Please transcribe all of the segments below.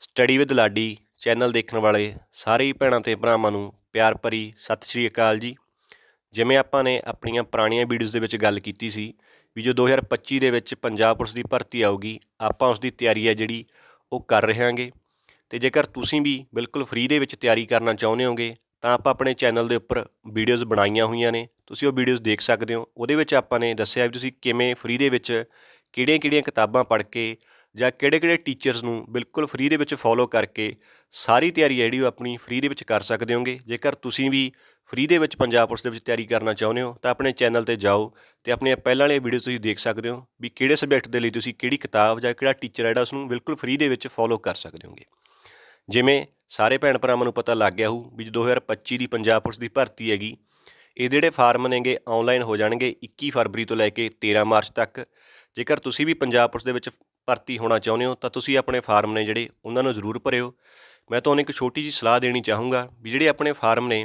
Study with Ladi, channel ਦੇਖਣ ਵਾਲੇ ਸਾਰੇ ਹੀ ਭੈਣਾਂ ਤੇ ਭਰਾਵਾਂ ਨੂੰ ਪਿਆਰ ਭਰੀ ਸਤਿ ਸ਼੍ਰੀ ਅਕਾਲ ਜੀ। ਜਿਵੇਂ ਆਪਾਂ ਨੇ ਆਪਣੀਆਂ ਪੁਰਾਣੀਆਂ ਵੀਡੀਓਜ਼ ਦੇ ਵਿੱਚ ਗੱਲ ਕੀਤੀ ਸੀ ਵੀ ਜੋ 2025 ਦੇ ਵਿੱਚ ਪੰਜਾਬ ਪੁਲਿਸ ਦੀ ਭਰਤੀ ਆਊਗੀ, ਆਪਾਂ ਉਸ ਦੀ ਤਿਆਰੀ ਹੈ ਜਿਹੜੀ ਉਹ ਕਰ ਰਹੇ ਹਾਂਗੇ ਤੇ ਜੇਕਰ ਤੁਸੀਂ ਵੀ ਬਿਲਕੁਲ ਫ੍ਰੀ ਦੇ ਵਿੱਚ ਤਿਆਰੀ ਕਰਨਾ ਚਾਹੁੰਦੇ ਹੋਗੇ, ਤਾਂ ਆਪਾਂ ਆਪਣੇ ਚੈਨਲ ਦੇ ਉੱਪਰ ਵੀਡੀਓਜ਼ ਬਣਾਈਆਂ ਹੋਈਆਂ ਨੇ। ਤੁਸੀਂ ਉਹ ਵੀਡੀਓਜ਼ ਦੇਖ ਸਕਦੇ ਹੋ। ਉਹਦੇ ਵਿੱਚ ਆਪਾਂ ਨੇ ਦੱਸਿਆ ਵੀ ਤੁਸੀਂ ਕਿਵੇਂ ਫ੍ਰੀ ਦੇ ਵਿੱਚ ਕਿਹੜੀਆਂ-ਕਿਹੜੀਆਂ ਕਿਤਾਬਾਂ ਪੜ੍ਹ ਕੇ ਜਾਂ ਕਿਹੜੇ-ਕਿਹੜੇ ਟੀਚਰਸ ਨੂੰ ਬਿਲਕੁਲ ਫ੍ਰੀ ਦੇ ਵਿੱਚ ਫੋਲੋ ਕਰਕੇ ਸਾਰੀ ਤਿਆਰੀ ਜਿਹੜੀ ਉਹ ਆਪਣੀ ਫ੍ਰੀ ਦੇ ਵਿੱਚ ਕਰ ਸਕਦੇ ਹੋਗੇ। ਜੇਕਰ ਤੁਸੀਂ ਵੀ ਫ੍ਰੀ ਦੇ ਵਿੱਚ ਪੰਜਾਬ ਪੁਲਿਸ ਦੇ ਵਿੱਚ ਤਿਆਰੀ ਕਰਨਾ ਚਾਹੁੰਦੇ ਹੋ, ਤਾਂ ਆਪਣੇ ਚੈਨਲ ਤੇ ਜਾਓ ਤੇ ਆਪਣੇ ਪਹਿਲਾਂ ਵਾਲੀਆਂ ਵੀਡੀਓ ਤੁਸੀਂ ਦੇਖ ਸਕਦੇ ਹੋ ਵੀ ਕਿਹੜੇ ਸਬਜੈਕਟ ਦੇ ਲਈ ਤੁਸੀਂ ਕਿਹੜੀ ਕਿਤਾਬ ਜਾਂ ਕਿਹੜਾ ਟੀਚਰ ਹੈ ਜਿਹੜਾ ਉਸ ਨੂੰ ਬਿਲਕੁਲ ਫ੍ਰੀ ਦੇ ਵਿੱਚ ਫੋਲੋ ਕਰ ਸਕਦੇ ਹੋਗੇ। ਜਿਵੇਂ ਸਾਰੇ ਭੈਣ ਭਰਾਵਾਂ ਨੂੰ ਪਤਾ ਲੱਗ ਗਿਆ ਹੋਊ ਵੀ ਜੋ 2025 ਦੀ ਪੰਜਾਬ ਪੁਲਿਸ ਦੀ ਭਰਤੀ ਹੈਗੀ, ਇਹ ਜਿਹੜੇ ਫਾਰਮ ਨੇਗੇ ਆਨਲਾਈਨ ਹੋ ਜਾਣਗੇ 21 ਫਰਵਰੀ ਤੋਂ ਲੈ ਕੇ 13 ਮਾਰਚ ਤੱਕ। ਜੇਕਰ ਤੁਸੀਂ ਵੀ ਪੰਜਾਬ ਪੁਲਿਸ ਦੇ ਵਿੱਚ ਭਰਤੀ ਹੋਣਾ ਚਾਹੁੰਦੇ ਹੋ, ਤਾਂ ਤੁਸੀਂ ਆਪਣੇ ਫਾਰਮ ਨੇ ਜਿਹੜੇ ਉਹਨਾਂ ਨੂੰ ਜ਼ਰੂਰ ਭਰਿਓ। ਮੈਂ ਤੁਹਾਨੂੰ ਇੱਕ ਛੋਟੀ ਜਿਹੀ ਸਲਾਹ ਦੇਣੀ ਚਾਹੂੰਗਾ ਵੀ ਜਿਹੜੇ ਆਪਣੇ ਫਾਰਮ ਨੇ,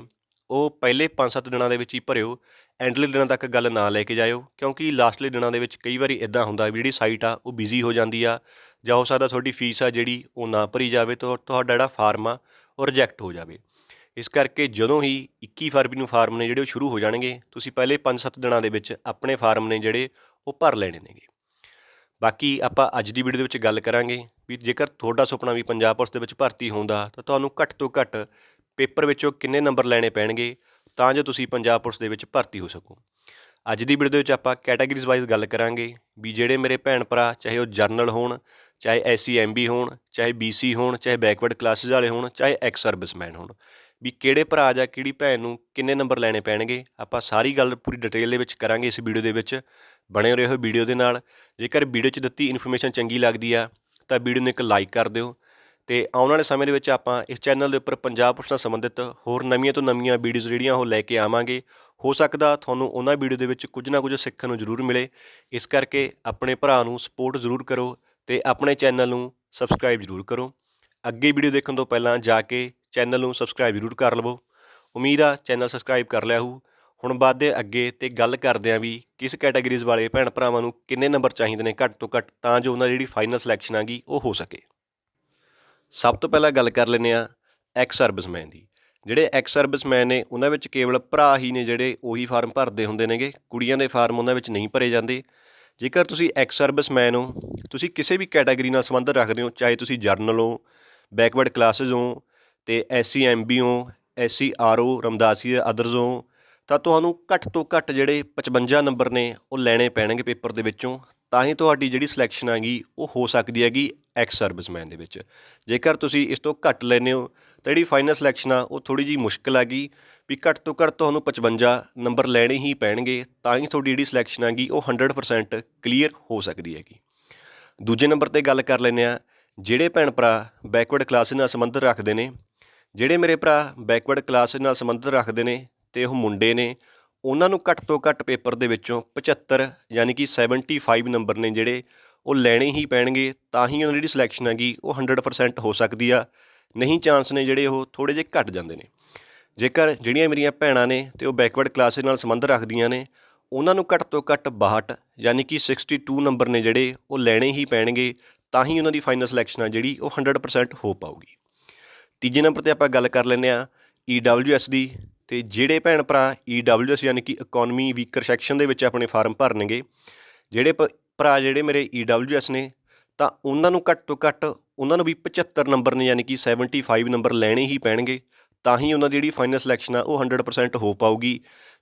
ਉਹ ਪਹਿਲੇ 5-7 ਦਿਨਾਂ ਦੇ ਵਿੱਚ ਹੀ ਭਰਿਓ ਐਂਡਲੇ ਦਿਨਾਂ ਤੱਕ ਗੱਲ ਨਾ ਲੈ ਕੇ ਜਾਇਓ, ਕਿਉਂਕਿ ਲਾਸਟਲੇ ਦਿਨਾਂ ਦੇ ਵਿੱਚ ਕਈ ਵਾਰੀ ਇਦਾਂ ਹੁੰਦਾ ਵੀ ਜਿਹੜੀ ਸਾਈਟ ਆ, ਉਹ ਬਿਜ਼ੀ ਹੋ ਜਾਂਦੀ ਆ, ਜਾਂ ਹੋ ਸਕਦਾ ਤੁਹਾਡੀ ਫੀਸ ਆ ਜਿਹੜੀ ਉਹ ਨਾ ਭਰੀ ਜਾਵੇ ਤਾਂ ਤੁਹਾਡਾ ਜਿਹੜਾ ਫਾਰਮ ਆ, ਉਹ ਰਿਜੈਕਟ ਹੋ ਜਾਵੇ। ਇਸ ਕਰਕੇ ਜਦੋਂ ਹੀ 21 ਫਰਵਰੀ ਨੂੰ ਫਾਰਮ ਨੇ ਜਿਹੜੇ ਉਹ ਸ਼ੁਰੂ ਹੋ ਜਾਣਗੇ, ਤੁਸੀਂ ਪਹਿਲੇ 5-7 ਦਿਨਾਂ ਦੇ ਵਿੱਚ ਆਪਣੇ ਫਾਰਮ ਨੇ ਜਿਹੜੇ, ਉਹ ਭਰ ਲੈਣੇ ਨੇਗੇ। ਬਾਕੀ ਆਪਾਂ ਅੱਜ ਦੀ ਵੀਡੀਓ ਦੇ ਵਿੱਚ ਗੱਲ ਕਰਾਂਗੇ ਵੀ ਜੇਕਰ ਤੁਹਾਡਾ ਸੁਪਨਾ ਵੀ ਪੰਜਾਬ ਪੁਲਿਸ ਦੇ ਵਿੱਚ ਭਰਤੀ ਹੁੰਦਾ ਤਾਂ ਤੁਹਾਨੂੰ ਘੱਟ ਤੋਂ ਘੱਟ ਪੇਪਰ ਵਿੱਚੋਂ ਕਿੰਨੇ ਨੰਬਰ ਲੈਣੇ ਪੈਣਗੇ ਤਾਂ ਜੋ ਤੁਸੀਂ ਪੰਜਾਬ ਪੁਲਿਸ ਦੇ ਵਿੱਚ ਭਰਤੀ ਹੋ ਸਕੋ। ਅੱਜ ਦੀ ਵੀਡੀਓ ਦੇ ਵਿੱਚ ਆਪਾਂ ਕੈਟਾਗਰੀਜ਼ ਵਾਈਜ਼ ਗੱਲ ਕਰਾਂਗੇ ਵੀ ਜਿਹੜੇ ਮੇਰੇ ਭੈਣ ਭਰਾ, ਚਾਹੇ ਉਹ ਜਰਨਲ ਹੋਣ, ਚਾਹੇ ਐਸਸੀ ਐਮਬੀ ਹੋਣ, ਚਾਹੇ ਬੀਸੀ ਹੋਣ, ਚਾਹੇ ਬੈਕਵਰਡ ਕਲਾਸਿਸ ਵਾਲੇ ਹੋਣ, ਚਾਹੇ ਐਕਸ ਸਰਵਿਸਮੈਨ ਹੋਣ, ਵੀ ਕਿਹੜੇ ਭਰਾ ਜਾਂ ਕਿਹੜੀ ਭੈਣ ਨੂੰ ਕਿੰਨੇ ਨੰਬਰ ਲੈਣੇ ਪੈਣਗੇ, ਆਪਾਂ ਸਾਰੀ ਗੱਲ ਪੂਰੀ ਡਿਟੇਲ ਦੇ ਵਿੱਚ ਕਰਾਂਗੇ ਇਸ ਵੀਡੀਓ ਦੇ ਵਿੱਚ। ਬਣੇ ਰਹੋ ਵੀਡੀਓ ਦੇ ਨਾਲ। ਜੇਕਰ ਵੀਡੀਓ 'ਚ ਦਿੱਤੀ ਇਨਫੋਰਮੇਸ਼ਨ ਚੰਗੀ ਲੱਗਦੀ ਆ, ਤਾਂ ਵੀਡੀਓ ਨੂੰ ਇੱਕ ਲਾਈਕ ਕਰ ਦਿਓ। ਤੇ ਆਉਣ ਵਾਲੇ ਸਮੇਂ ਦੇ ਵਿੱਚ ਆਪਾਂ ਇਸ ਚੈਨਲ ਦੇ ਉੱਪਰ ਪੰਜਾਬ ਪੁਲਿਸ ਨਾਲ ਸੰਬੰਧਿਤ ਹੋਰ ਨਵੀਆਂ ਤੋਂ ਨਵੀਆਂ ਵੀਡੀਓਜ਼ ਜਿਹੜੀਆਂ ਉਹ ਲੈ ਕੇ ਆਵਾਂਗੇ। ਹੋ ਸਕਦਾ ਤੁਹਾਨੂੰ ਉਹਨਾਂ ਵੀਡੀਓ ਦੇ ਵਿੱਚ ਕੁਝ ਨਾ ਕੁਝ ਸਿੱਖਣ ਨੂੰ ਜ਼ਰੂਰ ਮਿਲੇ। ਇਸ ਕਰਕੇ ਆਪਣੇ ਭਰਾ ਨੂੰ ਸਪੋਰਟ ਜ਼ਰੂਰ ਕਰੋ ਤੇ ਆਪਣੇ ਚੈਨਲ ਨੂੰ ਸਬਸਕ੍ਰਾਈਬ ਜ਼ਰੂਰ ਕਰੋ। ਅੱਗੇ ਵੀਡੀਓ ਦੇਖਣ ਤੋਂ ਪਹਿਲਾਂ ਜਾ ਕੇ ਚੈਨਲ ਨੂੰ ਸਬਸਕ੍ਰਾਈਬ ਜ਼ਰੂਰ ਕਰ ਲਵੋ। ਉਮੀਦ ਆ ਚੈਨਲ ਸਬਸਕ੍ਰਾਈਬ ਕਰ ਲਿਆ ਹੋਊ। ਹੁਣ ਵੱਧਦੇ ਅੱਗੇ ਤੇ ਗੱਲ ਕਰਦੇ ਆਂ ਵੀ ਕਿਸ ਕੈਟਾਗਰੀਜ਼ ਵਾਲੇ ਭੈਣ ਭਰਾਵਾਂ ਨੂੰ ਕਿੰਨੇ ਨੰਬਰ ਚਾਹੀਦੇ ਨੇ ਘੱਟ ਤੋਂ ਘੱਟ ਤਾਂ ਜੋ ਉਹਨਾਂ ਦੀ ਜਿਹੜੀ ਫਾਈਨਲ ਸਿਲੈਕਸ਼ਨ ਆਗੀ ਉਹ ਹੋ ਸਕੇ। ਸਭ ਤੋਂ ਪਹਿਲਾਂ ਗੱਲ ਕਰ ਲੈਂਦੇ ਆ ਐਕਸ ਸਰਵਿਸਮੈਨ ਦੀ। ਜਿਹੜੇ ਐਕਸ ਸਰਵਿਸਮੈਨ ਨੇ ਉਹਨਾਂ ਵਿੱਚ ਕੇਵਲ ਭਰਾ ਹੀ ਨੇ ਜਿਹੜੇ ਉਹੀ ਫਾਰਮ ਭਰਦੇ ਹੁੰਦੇ ਨੇਗੇ। ਕੁੜੀਆਂ ਦੇ ਫਾਰਮ ਉਹਨਾਂ ਵਿੱਚ ਨਹੀਂ ਭਰੇ ਜਾਂਦੇ। ਜੇਕਰ ਤੁਸੀਂ ਐਕਸ ਸਰਵਿਸਮੈਨ ਹੋ, ਤੁਸੀਂ ਕਿਸੇ ਵੀ ਕੈਟਾਗਰੀ ਨਾਲ ਸੰਬੰਧ ਰੱਖਦੇ ਹੋ, ਚਾਹੇ ਤੁਸੀਂ ਜਰਨਲ ਹੋ ਬੈਕਵਰਡ ਕਲਾਸਿਸ ਹੋ, ਤੇ ਐਸਸੀ ਐਮਬੀ ਹੋ ਐਸਸੀ ਆਰਓ ਰਮਦਾਸੀ ਅਦਰਜ਼ ਹੋ ਤਾਂ ਤੁਹਾਨੂੰ ਘੱਟ ਤੋਂ ਘੱਟ ਜਿਹੜੇ 55 ਨੰਬਰ ਨੇ, ਉਹ ਲੈਣੇ ਪੈਣਗੇ ਪੇਪਰ ਦੇ ਵਿੱਚੋਂ। ਤਾਂ ਹੀ ਤੁਹਾਡੀ ਜਿਹੜੀ ਸਿਲੈਕਸ਼ਨ ਆਗੀ ਉਹ ਹੋ ਸਕਦੀ ਹੈਗੀ ਐਕਸ ਸਰਵਿਸਮੈਨ ਦੇ ਵਿੱਚ। ਜੇਕਰ ਤੁਸੀਂ ਇਸ ਤੋਂ ਘੱਟ ਲੈਨੇ ਹੋ, ਤਾਂ ਜਿਹੜੀ ਫਾਈਨਲ ਸਿਲੈਕਸ਼ਨ ਆ, ਉਹ ਥੋੜੀ ਜੀ ਮੁਸ਼ਕਲ ਗਈ ਵੀ ਘੱਟ ਤੋਂ ਘੱਟ ਤੁਹਾਨੂੰ 55 ਨੰਬਰ ਲੈਣੇ ਹੀ ਪੈਣਗੇ। ਤਾਂ ਹੀ ਤੁਹਾਡੀ ਜਿਹੜੀ ਸਿਲੈਕਸ਼ਨ ਆਗੀ ਉਹ 100% ਕਲੀਅਰ ਹੋ ਸਕਦੀ ਹੈਗੀ। ਦੂਜੇ ਨੰਬਰ ਤੇ ਗੱਲ ਕਰ ਲੈਨੇ ਆ, ਜਿਹੜੇ ਭੈਣ ਭਰਾ ਬੈਕਵਰਡ ਕਲਾਸ ਨਾਲ ਸੰਬੰਧ ਰੱਖਦੇ ਨੇ, ਜਿਹੜੇ ਮੇਰੇ ਭਰਾ ਬੈਕਵਰਡ ਕਲਾਸ ਨਾਲ ਸੰਬੰਧ ਰੱਖਦੇ ਨੇ ਤੇ ਉਹ ਮੁੰਡੇ ਨੇ ਉਹਨਾਂ ਨੂੰ ਘੱਟ ਤੋਂ ਘੱਟ ਪੇਪਰ ਦੇ ਵਿੱਚੋਂ 75 ਯਾਨੀ ਕਿ 75 ਨੰਬਰ ਨੇ ਜਿਹੜੇ ਉਹ ਲੈਣੇ ਹੀ ਪੈਣਗੇ, ਤਾਂ ਹੀ ਉਹਨਾਂ ਦੀ ਜਿਹੜੀ ਸਿਲੈਕਸ਼ਨ ਹੈਗੀ ਉਹ 100% ਹੋ ਸਕਦੀ ਆ। ਨਹੀਂ ਚਾਂਸ ਨੇ ਜਿਹੜੇ ਉਹ ਥੋੜੇ ਜਿਹੇ ਘਟ ਜਾਂਦੇ ਨੇ। ਜੇਕਰ ਜਿਹੜੀਆਂ ਮੇਰੀਆਂ ਭੈਣਾਂ ਨੇ ਤੇ ਉਹ ਬੈਕਵਰਡ ਕਲਾਸਿਸ ਨਾਲ ਸੰਬੰਧ ਰੱਖਦੀਆਂ ਨੇ, ਉਹਨਾਂ ਨੂੰ ਘੱਟ ਤੋਂ ਘੱਟ 62 ਯਾਨੀ ਕਿ 62 ਨੰਬਰ ਨੇ ਜਿਹੜੇ ਉਹ ਲੈਣੇ ਹੀ ਪੈਣਗੇ, ਤਾਂ ਹੀ ਉਹਨਾਂ ਦੀ ਫਾਈਨਲ ਸਿਲੈਕਸ਼ਨ ਆ ਜਿਹੜੀ ਉਹ 100% ਹੋ ਪਾਊਗੀ। ਤੀਜੇ ਨੰਬਰ ਤੇ ਆਪਾਂ ਗੱਲ ਕਰ ਲੈਂਦੇ ਆ EWS ਦੀ ਤੇ ਜਿਹੜੇ ਭੈਣ ਭਰਾ EWS ਯਾਨੀ ਕਿ ਇਕਨੋਮੀ ਵੀਕਰ ਸੈਕਸ਼ਨ ਦੇ ਵਿੱਚ ਆਪਣੇ ਫਾਰਮ ਭਰਨਗੇ, ਜਿਹੜੇ ਭਰਾ ਜਿਹੜੇ ਮੇਰੇ EWS ਨੇ, ਤਾਂ ਉਹਨਾਂ ਨੂੰ ਘੱਟ ਤੋਂ ਘੱਟ ਉਹਨਾਂ ਨੂੰ ਵੀ 75 ਨੰਬਰ ਨੇ ਯਾਨੀ ਕਿ 75 ਨੰਬਰ ਲੈਣੇ ਹੀ ਪੈਣਗੇ, ਤਾਂ ਹੀ ਉਹਨਾਂ ਦੀ ਜਿਹੜੀ ਫਾਈਨਲ ਸਿਲੈਕਸ਼ਨ ਆ ਉਹ 100% ਹੋ ਪਾਊਗੀ।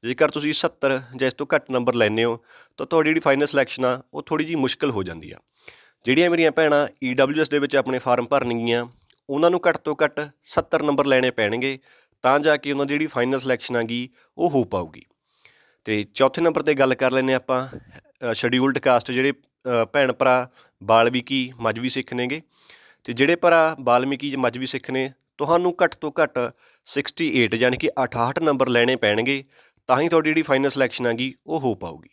ਜੇਕਰ ਤੁਸੀਂ 70 ਜਾਂ ਇਸ ਤੋਂ ਘੱਟ ਨੰਬਰ ਲੈਨੇ ਹੋ, ਤਾਂ ਤੁਹਾਡੀ ਜਿਹੜੀ ਫਾਈਨਲ ਸਿਲੈਕਸ਼ਨ ਆ, ਉਹ ਥੋੜੀ ਜੀ ਮੁਸ਼ਕਲ ਹੋ ਜਾਂਦੀ ਆ। ਜਿਹੜੀਆਂ ਮੇਰੀਆਂ ਭੈਣਾਂ EWS ਦੇ ਵਿੱਚ ਆਪਣੇ ਫਾਰਮ ਭਰਨਗੀਆਂ, ਉਹਨਾਂ ਨੂੰ ਘੱਟ ਤੋਂ ਘੱਟ 70 ਨੰਬਰ ਲੈਣੇ ਪੈਣਗੇ ਤਾਂ ਜਾ ਕੇ ਉਹਨਾਂ ਦੀ ਜਿਹੜੀ ਫਾਈਨਲ ਸਿਲੈਕਸ਼ਨ ਆਗੀ ਉਹ ਹੋ ਪਾਊਗੀ। ਤੇ ਚੌਥੇ ਨੰਬਰ ਤੇ ਗੱਲ ਕਰ ਲੈਨੇ ਆਪਾਂ ਸ਼ਡਿਊਲਡ ਕਾਸਟ ਜਿਹੜੇ ਭੈਣ ਭਰਾ ਬਾਲਮੀਕੀ, ਮਜਵੀ ਸਿੱਖ ਨੇਗੇ। ਤੇ ਜਿਹੜੇ ਭਰਾ ਬਾਲਮੀਕੀ ਜਾਂ ਮਜਵੀ ਸਿੱਖ ਨੇ, ਤੁਹਾਨੂੰ ਘੱਟ ਤੋਂ ਘੱਟ 68 ਯਾਨੀ ਕਿ 68 ਨੰਬਰ ਲੈਣੇ ਪੈਣਗੇ, ਤਾਂ ਹੀ ਤੁਹਾਡੀ ਜਿਹੜੀ ਫਾਈਨਲ ਸਿਲੈਕਸ਼ਨ ਆਗੀ ਉਹ ਹੋ ਪਾਊਗੀ।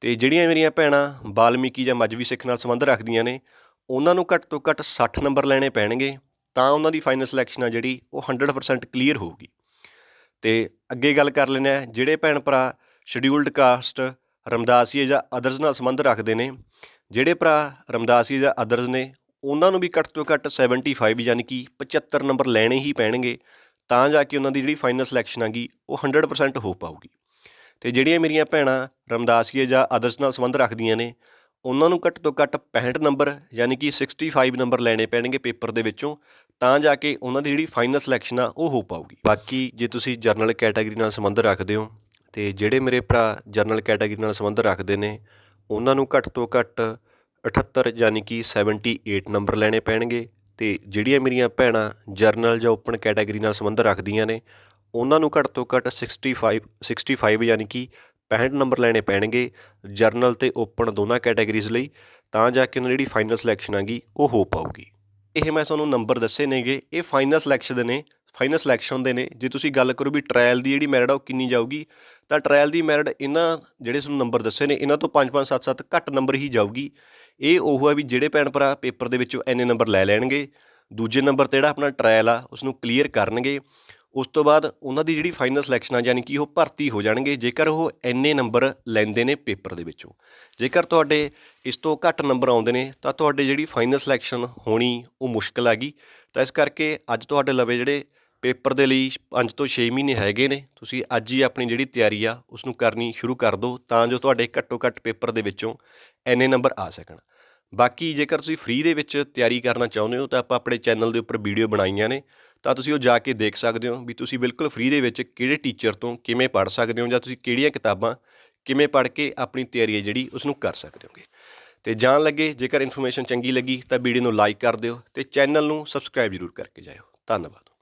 ਤੇ ਜਿਹੜੀਆਂ ਮੇਰੀਆਂ ਭੈਣਾਂ ਬਾਲਮੀਕੀ ਜਾਂ ਮਜਵੀ ਸਿੱਖ ਨਾਲ ਸੰਬੰਧ ਰੱਖਦੀਆਂ ਨੇ, ਉਹਨਾਂ ਨੂੰ ਘੱਟ ਤੋਂ ਘੱਟ 60 ਨੰਬਰ ਲੈਣੇ ਪੈਣਗੇ। ਤਾਂ ਉਹਨਾਂ ਦੀ ਫਾਈਨਲ ਸਿਲੈਕਸ਼ਨ ਆ ਜਿਹੜੀ ਉਹ 100% ਕਲੀਅਰ ਹੋਊਗੀ। ਤੇ ਅੱਗੇ ਗੱਲ ਕਰ ਲੈਂਦੇ ਆ ਜਿਹੜੇ ਭੈਣ ਭਰਾ ਸ਼ਡਿਊਲਡ ਕਾਸਟ ਰਮਦਾਸੀਏ ਜਾਂ ਅਦਰਜ਼ ਨਾਲ ਸੰਬੰਧ ਰੱਖਦੇ ਨੇ, ਜਿਹੜੇ ਭਰਾ ਰਮਦਾਸੀਏ ਜਾਂ ਅਦਰਜ਼ ਨੇ, ਉਹਨਾਂ ਨੂੰ ਵੀ ਘੱਟ ਤੋਂ ਘੱਟ 75 ਯਾਨੀ ਕਿ 75 ਨੰਬਰ ਲੈਣੇ ਹੀ ਪੈਣਗੇ, ਤਾਂ ਜਾ ਕੇ ਉਹਨਾਂ ਦੀ ਜਿਹੜੀ ਫਾਈਨਲ ਸਿਲੈਕਸ਼ਨ ਆਗੀ ਉਹ 100% ਹੋ ਪਾਊਗੀ। ਤੇ ਜਿਹੜੀਆਂ ਮੇਰੀਆਂ ਭੈਣਾਂ ਰਮਦਾਸੀਏ ਜਾਂ ਆਦਰਸ਼ ਨਾਲ ਸੰਬੰਧ ਰੱਖਦੀਆਂ ਨੇ, ਉਹਨਾਂ ਨੂੰ ਘੱਟ ਤੋਂ ਘੱਟ 65 ਨੰਬਰ ਯਾਨੀ ਕਿ 65 ਨੰਬਰ ਲੈਣੇ ਪੈਣਗੇ ਪੇਪਰ ਦੇ ਵਿੱਚੋਂ ਤਾਂ ਜਾ ਕੇ ਉਹਨਾਂ ਦੀ ਜਿਹੜੀ ਫਾਈਨਲ ਸਿਲੈਕਸ਼ਨ ਆ, ਉਹ ਹੋ ਪਾਊਗੀ। ਬਾਕੀ ਜੇ ਤੁਸੀਂ ਜਰਨਲ ਕੈਟਾਗਰੀ ਨਾਲ ਸੰਬੰਧ ਰੱਖਦੇ ਹੋ, ਤੇ ਜਿਹੜੇ ਮੇਰੇ ਭਰਾ ਜਰਨਲ ਕੈਟਾਗਰੀ ਨਾਲ ਸੰਬੰਧ ਰੱਖਦੇ ਨੇ, ਉਹਨਾਂ ਨੂੰ ਘੱਟ ਤੋਂ ਘੱਟ 78 ਯਾਨੀ ਕਿ 78 ਨੰਬਰ ਲੈਣੇ ਪੈਣਗੇ। ਤੇ ਜਿਹੜੀਆਂ ਮੇਰੀਆਂ ਭੈਣਾਂ ਜਰਨਲ ਜਾਂ ਓਪਨ ਕੈਟਾਗਰੀ ਨਾਲ ਸੰਬੰਧ ਰੱਖਦੀਆਂ ਨੇ, ਉਹਨਾਂ ਨੂੰ ਘੱਟ ਤੋਂ ਘੱਟ 65 65 ਯਾਨੀ ਕਿ 65 ਨੰਬਰ ਲੈਣੇ ਪੈਣਗੇ ਜਰਨਲ ਤੇ ਓਪਨ ਦੋਨਾਂ ਕੈਟਾਗਰੀਜ਼ ਲਈ, ਤਾਂ ਜਾ ਕੇ ਉਹਨਾਂ ਦੀ ਜਿਹੜੀ ਫਾਈਨਲ ਸਿਲੈਕਸ਼ਨ ਆਗੀ, ਉਹ ਹੋ ਪਾਊਗੀ। ਇਹ ਮੈਂ ਤੁਹਾਨੂੰ ਨੰਬਰ ਦੱਸੇ ਨੇਗੇ, ਇਹ ਫਾਈਨਲ ਸਿਲੈਕਸ਼ਨ ਦੇ ਨੇ ਫਾਈਨਲ ਸਿਲੈਕਸ਼ਨ ਦੇ ਨੇ। ਜੇ ਤੁਸੀਂ ਗੱਲ ਕਰੋ ਵੀ ਟ੍ਰਾਇਲ ਦੀ ਜਿਹੜੀ ਮੈਰਿਟ ਆ ਉਹ ਕਿੰਨੀ ਜਾਊਗੀ, ਤਾਂ ਟ੍ਰਾਇਲ ਦੀ ਮੈਰਿਟ ਇਹਨਾਂ ਜਿਹੜੇ ਤੁਹਾਨੂੰ ਨੰਬਰ ਦੱਸੇ ਨੇ, ਇਹਨਾਂ ਤੋਂ 5 5 7 7 ਘੱਟ ਨੰਬਰ ਹੀ ਜਾਊਗੀ। ਇਹ ਉਹ ਹੈ ਵੀ ਜਿਹੜੇ ਭੈਣ ਭਰਾ ਪੇਪਰ ਦੇ ਵਿੱਚੋਂ ਇੰਨੇ ਨੰਬਰ ਲੈ ਲੈਣਗੇ, ਦੂਜੇ ਨੰਬਰ ਤੇ ਜਿਹੜਾ ਆਪਣਾ ਟ੍ਰਾਇਲ ਆ ਉਸ ਨੂੰ ਕਲੀਅਰ ਕਰਨਗੇ। ਉਸ ਤੋਂ ਬਾਅਦ ਉਹਨਾਂ ਦੀ ਜਿਹੜੀ ਫਾਈਨਲ ਸਿਲੈਕਸ਼ਨ ਆ, ਯਾਨੀ ਕਿ ਉਹ ਭਰਤੀ ਹੋ ਜਾਣਗੇ, ਜੇਕਰ ਉਹ ਐਨੇ ਨੰਬਰ ਲੈਂਦੇ ਨੇ ਪੇਪਰ ਦੇ ਵਿੱਚੋਂ। ਜੇਕਰ ਤੁਹਾਡੇ ਇਸ ਤੋਂ ਘੱਟ ਨੰਬਰ ਆਉਂਦੇ ਨੇ, ਤਾਂ ਤੁਹਾਡੇ ਜਿਹੜੀ ਫਾਈਨਲ ਸਿਲੈਕਸ਼ਨ ਹੋਣੀ ਉਹ ਮੁਸ਼ਕਲ ਆ ਗਈ। ਤਾਂ ਇਸ ਕਰਕੇ ਅੱਜ ਤੁਹਾਡੇ ਲਵੇ ਜਿਹੜੇ ਪੇਪਰ ਦੇ ਲਈ 5 ਤੋਂ 6 ਮਹੀਨੇ ਹੈਗੇ ਨੇ, ਤੁਸੀਂ ਅੱਜ ਹੀ ਆਪਣੀ ਜਿਹੜੀ ਤਿਆਰੀ ਆ ਉਸ ਨੂੰ ਕਰਨੀ ਸ਼ੁਰੂ ਕਰ ਦਿਓ, ਤਾਂ ਜੋ ਤੁਹਾਡੇ ਘੱਟੋ ਘੱਟ ਪੇਪਰ ਦੇ ਵਿੱਚੋਂ ਇੰਨੇ ਨੰਬਰ ਆ ਸਕਣ। ਬਾਕੀ ਜੇਕਰ ਤੁਸੀਂ ਫ੍ਰੀ ਦੇ ਵਿੱਚ ਤਿਆਰੀ ਕਰਨਾ ਚਾਹੁੰਦੇ ਹੋ, ਤਾਂ ਆਪਾਂ ਆਪਣੇ ਚੈਨਲ ਦੇ ਉੱਪਰ ਵੀਡੀਓ ਬਣਾਈਆਂ ਨੇ। ਤਾਂ ਤੁਸੀਂ ਉਹ ਜਾ ਕੇ ਦੇਖ ਸਕਦੇ ਹੋ ਵੀ ਤੁਸੀਂ ਬਿਲਕੁਲ ਫ੍ਰੀ ਦੇ ਵਿੱਚ ਕਿਹੜੇ ਟੀਚਰ ਤੋਂ ਕਿਵੇਂ ਪੜ੍ਹ ਸਕਦੇ ਹੋ ਜਾਂ ਤੁਸੀਂ ਕਿਹੜੀਆਂ ਕਿਤਾਬਾਂ ਕਿਵੇਂ ਪੜ੍ਹ ਕੇ ਆਪਣੀ ਤਿਆਰੀ ਹੈ ਜਿਹੜੀ ਉਸ ਨੂੰ ਕਰ ਸਕਦੇ ਹੋਗੇ। ਤੇ ਜਾਣ ਲੱਗੇ, ਜੇਕਰ ਇਨਫੋਰਮੇਸ਼ਨ ਚੰਗੀ ਲੱਗੀ ਤਾਂ ਵੀਡੀਓ ਨੂੰ ਲਾਈਕ ਕਰ ਦਿਓ ਤੇ ਚੈਨਲ ਨੂੰ ਸਬਸਕ੍ਰਾਈਬ ਜ਼ਰੂਰ ਕਰਕੇ ਜਾਇਓ। ਧੰਨਵਾਦ।